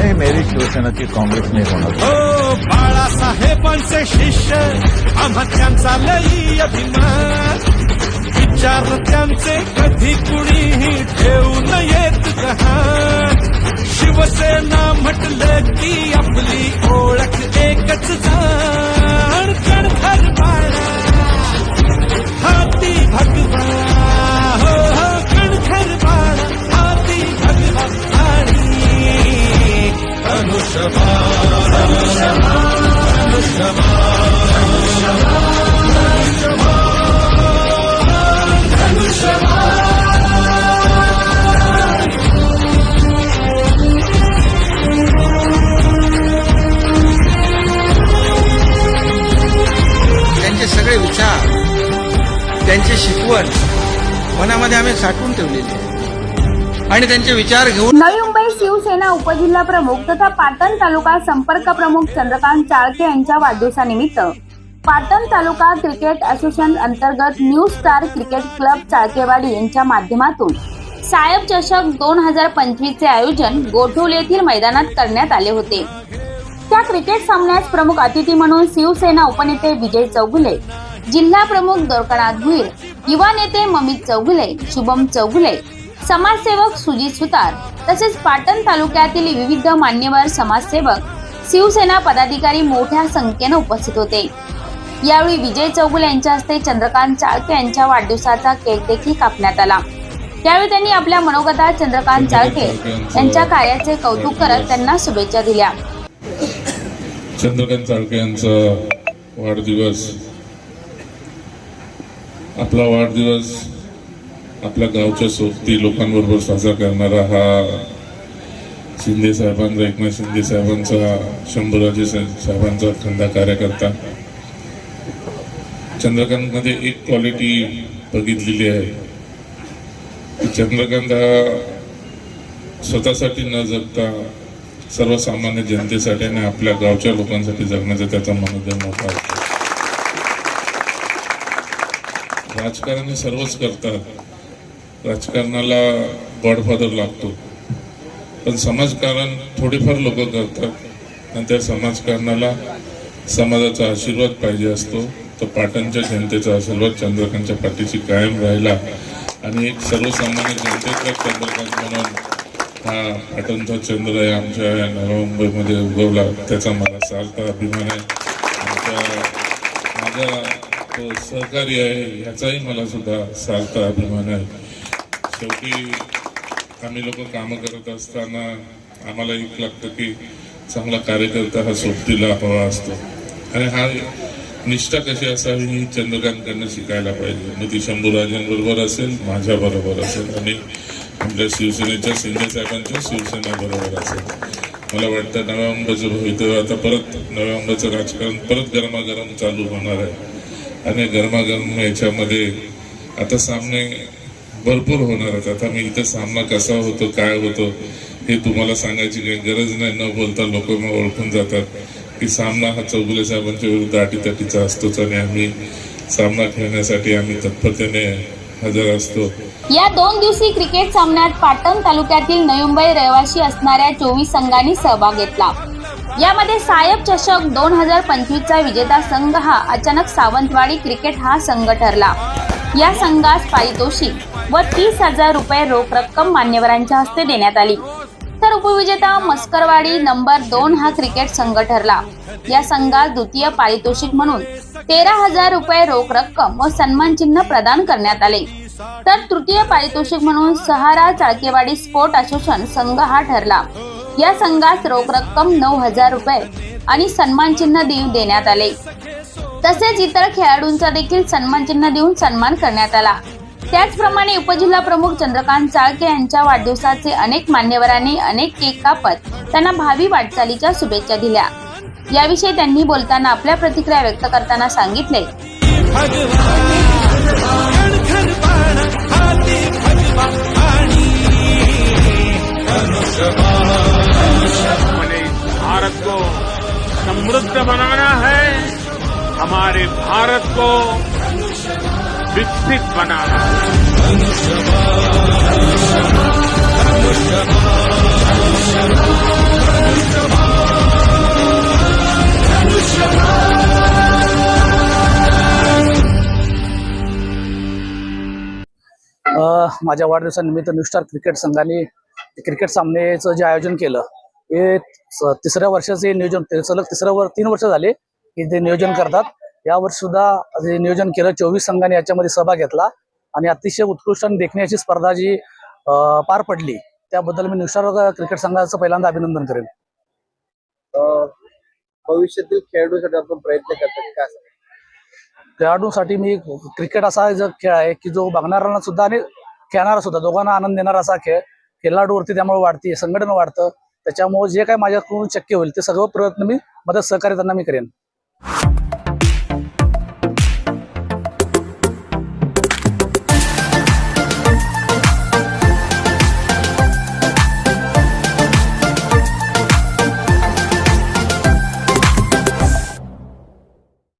मैं मेरी शिवसेना की कांग्रेस नहीं होना दूँगा हो बाळासाहेबांचे शिष्य आम्हा त्यांचा लई अभिमान। विचार त्यांचे कधी शिकवण. मनामध्ये आम्ही साठवून ठेवलेली आहे. आणि त्यांचे विचार घेऊन नवी मुंबई शिवसेना उपजिल्हा प्रमुख तथा पाटण तालुका संपर्क प्रमुख चंद्रकांत चाळके यांच्या वाढदिवसानिमित्त पाटण तालुका क्रिकेट असोसिएशन अंतर्गत new star cricket club Chalkewadi यांच्या माध्यमातून साहेब चषक दोन हजार पंचवीस चे आयोजन गोठवले येथील मैदानात करण्यात आले होते. त्या क्रिकेट सामन्यास प्रमुख अतिथी म्हणून शिवसेना उपनेते विजय चौगुले जिल्हा प्रमुख दोरकनाथ भुईर युवा नेते ममित चौगुले शुभम चौगुले समाजसेवक सुजित सुतार तसेच पाटण तालुक्यातील विविध मान्यवर समाजसेवक शिवसेना पदाधिकारी मोठ्या संख्येने उपस्थित होते. यावेळी विजय चौगुले यांच्या हस्ते चंद्रकांत चाळके यांच्या वाढदिवसाचा केक देखील कापण्यात आला. त्यावेळी त्यांनी आपल्या मनोगतात चंद्रकांत चाळके यांच्या कार्याचे कौतुक करत त्यांना शुभेच्छा दिल्या. चंद्रकांत चाळके यांचा वाढदिवस आपला वाढदिवस आपल्या गावच्या सोबती लोकांबरोबर साजरा करणारा हा शिंदे साहेबांचा एकनाथ शिंदे साहेबांचा शंभूराजे साहेबांचा खंदा कार्यकर्ता. चंद्रकांत मध्ये एक क्वालिटी बघितलेली आहे. की चंद्रकांत हा स्वतःसाठी न जगता सर्वसामान्य जनतेसाठी आणि आपल्या गावच्या लोकांसाठी जगण्याचा त्याचा मनोदय मोठा असतो राजकारण सर्वच करतात. राजकारणाला गॉडफादर लागतो. पण समाजकारण थोडेफार लोक करतात. आणि त्या समाजकारणाला समाजाचा आशीर्वाद पाहिजे असतो. तर पाटणच्या जनतेचा आशीर्वाद चंद्रकांतच्या पाठीशी कायम राहिला. आणि एक सर्वसामान्य जनतेचा चंद्रकांत म्हणून हा पाटणचा चंद्र आहे आमच्या या नव्या मुंबईमध्ये उगवला. त्याचा मला सार्थ अभिमान आहे. आमच्या माझा सहकार्य सहकारी आहे ह्याचाही मला सुद्धा सार्थ अभिमान आहे. शेवटी आम्ही लोक कामं करत असताना आम्हाला एक लागतं की चांगला कार्यकर्ता हा सोबतीला हवा असतो. आणि हा निष्ठा कशी असावी ही चंद्रकांतकडनं शिकायला पाहिजे. मग ती शंभूराजांबरोबर असेल माझ्या बरोबर असेल आणि आपल्या शिवसेनेच्या शिंदे साहेबांच्या शिवसेना बरोबर असेल. मला वाटतं नव्या मुंबईचं भवितव्य आता परत नव्या मुंबईचं राजकारण परत गरमागरम चालू होणार आहे. आणि गरमागरम याच्यामध्ये आता सामने भरपूर होणार आहेत. आता मी इथं सामना कसा होतो काय होतो हे तुम्हाला सांगायची काही गरज नाही. न बोलता लोक मग ओळखून जातात की सामना हा चौगुले साहेबांच्या विरुद्ध अटीतटीचा असतोच आणि आम्ही सामना खेळण्यासाठी आम्ही तत्परतेने हजर असतो. या दोन दिवसीय क्रिकेट सामन्यात पाटण तालुक्यातील नयुंबई रहिवासी असणाऱ्या चोवीस संघांनी सहभाग घेतला. यामध्ये सायब चषक दोन हजार पंचवीसचा विजेता संघ हा अचानक सावंतवाडी क्रिकेट हा संघ ठरला. या संघास पारितोषिक व तीस हजार रुपये रोख रक्कम मान्यवरांच्या हस्ते देण्यात आली. तर उपविजेता मस्करवाडी नंबर दोन हा क्रिकेट संघ ठरला. या संघास द्वितीय पारितोषिक म्हणून तेरा हजार रुपये रोख रक्कम व सन्मान चिन्ह प्रदान करण्यात आले. तर तृतीय पारितोषिक म्हणून सहारा चाळकेवाडी स्पोर्ट असोसिएशन संघ हा ठरला. या संघास रोख रक्कम नऊ हजार रुपये आणि सन्मान चिन्ह देऊ देण्यात आले. तसेच इतर खेळाडूंचा देखील सन्मान चिन्ह देऊन सन्मान करण्यात आला. त्याचप्रमाणे उपजिल्हा प्रमुख चंद्रकांत चाळके यांच्या वाढदिवसाचे अनेक मान्यवरांनी अनेक केक कापत त्यांना भावी वाटचालीच्या शुभेच्छा दिल्या. याविषयी त्यांनी बोलताना आपल्या प्रतिक्रिया व्यक्त करताना सांगितले. को विकसित बनाना। माझ्या वाढदिवसानिमित्त न्यूस्टार क्रिकेट संघाने क्रिकेट सामन्याचं जे आयोजन केलं हे तिसऱ्या वर्षाचे नियोजन ते सलग तिसऱ्या वर तीन वर्ष झाले की ते नियोजन करतात. यावर्षी सुद्धा जे नियोजन केलं चोवीस संघांनी याच्यामध्ये सहभाग घेतला. आणि अतिशय उत्कृष्ट आणि देखण्याची स्पर्धा जी पार पडली त्याबद्दल मी स्टार क्रिकेट संघाचं पहिल्यांदा अभिनंदन करेन. भविष्यातील खेळाडूसाठी आपण प्रयत्न करतात काय सांगाल? खेळाडूंसाठी मी क्रिकेट असा जो खेळ आहे की जो बघणाऱ्यांना सुद्धा आणि खेळणारा सुद्धा दोघांना आनंद देणारा असा खेळ. खेळाडूवरती त्यामुळे वाढते संघटन वाढतं. त्याच्यामुळे जे काही माझ्याकडून शक्य होईल ते सगळं प्रयत्न मी मदत सहकार्य त्यांना मी करेन.